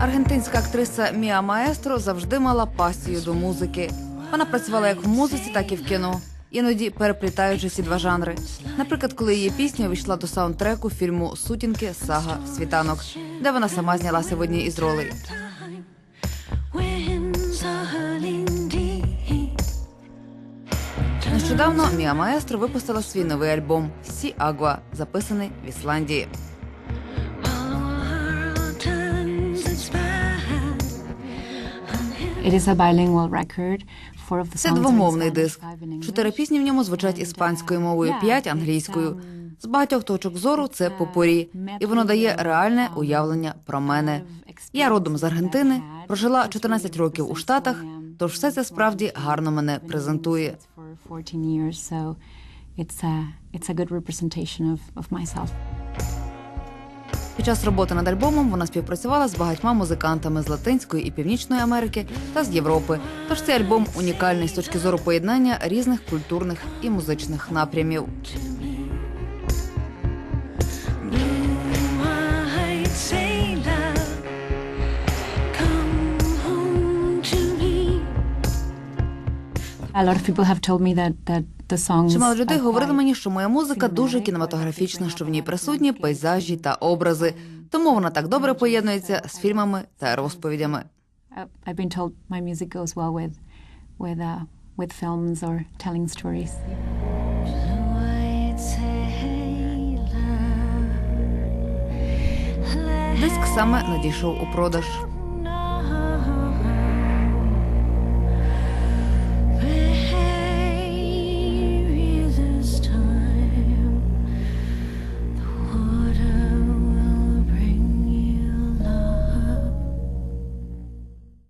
Аргентинська актриса Міа Маестро завжди мала пасію до музики. Вона працювала як в музиці, так і в кіно, іноді переплітаючи ці два жанри. Наприклад, коли її пісня увійшла до саундтреку фільму Сутінки Сага Світанок, де вона сама знялася в одній із ролей. Нещодавно Міа Маестро випустила свій новий альбом Сі Агва, записаний в Ісландії. Це двомовний диск. Чотири пісні в ньому звучать іспанською мовою, п'ять англійською. З багатьох точок зору це попорі, і воно дає реальне уявлення про мене. Я родом з Аргентини, прожила 14 років у Штатах, тож все це справді гарно мене презентує. For 14 it's a it's a good representation of of myself. Під час роботи над альбомом вона співпрацювала з багатьма музикантами з Латинської і Північної Америки та з Європи. Тож цей альбом унікальний з точки зору поєднання різних культурних і музичних напрямів. Чимало людей говорили мені, що моя музика дуже кінематографічна, що в ній присутні пейзажі та образи. Тому вона так добре поєднується з фільмами та розповідями. Uh, uh, Диск саме надійшов у продаж.